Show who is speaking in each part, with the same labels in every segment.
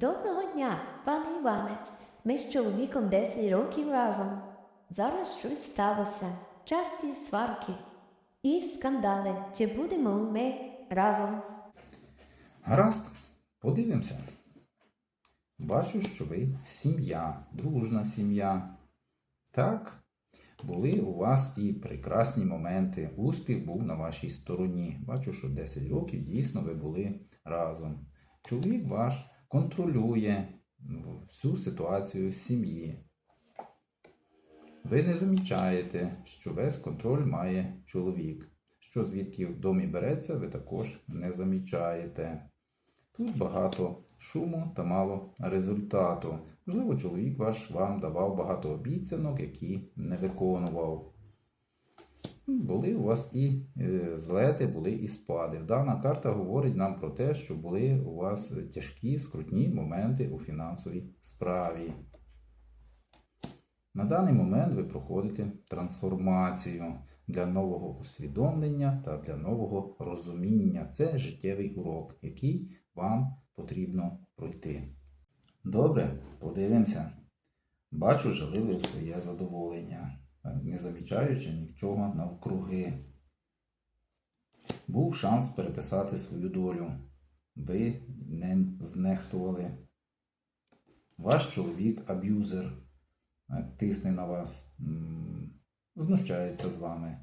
Speaker 1: Доброго дня, пане Іване. Ми з чоловіком 10 років разом. Зараз щось сталося. Часті сварки і скандали. Чи будемо ми разом?
Speaker 2: Гаразд, подивимося. Бачу, що ви сім'я, дружна сім'я. Так, були у вас і прекрасні моменти. Успіх був на вашій стороні. Бачу, що 10 років дійсно ви були разом. Чоловік ваш контролює ну, всю ситуацію сім'ї. Ви не замічаєте, що весь контроль має чоловік. Що звідки в домі береться, ви також не замічаєте. Тут багато шуму та мало результату. Можливо, чоловік ваш вам давав багато обіцянок, які не виконував. Були у вас і е, злети, були і спади. Дана карта говорить нам про те, що були у вас тяжкі, скрутні моменти у фінансовій справі. На даний момент ви проходите трансформацію для нового усвідомлення та для нового розуміння. Це життєвий урок, який вам потрібно пройти. Добре, подивимося. Бачу, жили ви своє задоволення, не замічаючи нічого навкруги. Був шанс переписати свою долю. Ви ним знехтували. Ваш чоловік аб'юзер е, тисне на вас, знущається з вами.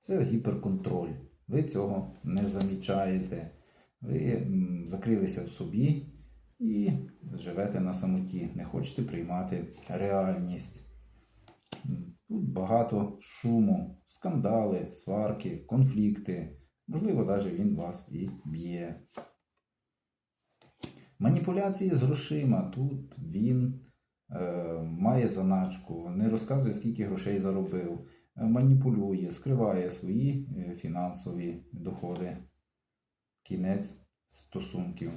Speaker 2: Це гіперконтроль. Ви цього не замічаєте. Ви закрилися в собі і живете на самоті. Не хочете приймати реальність. Багато шуму, скандали, сварки, конфлікти. Можливо, навіть він вас і б'є. Маніпуляції з грошима. Тут він е, має заначку, не розказує, скільки грошей заробив, е, маніпулює, скриває свої е, фінансові доходи. Кінець стосунків.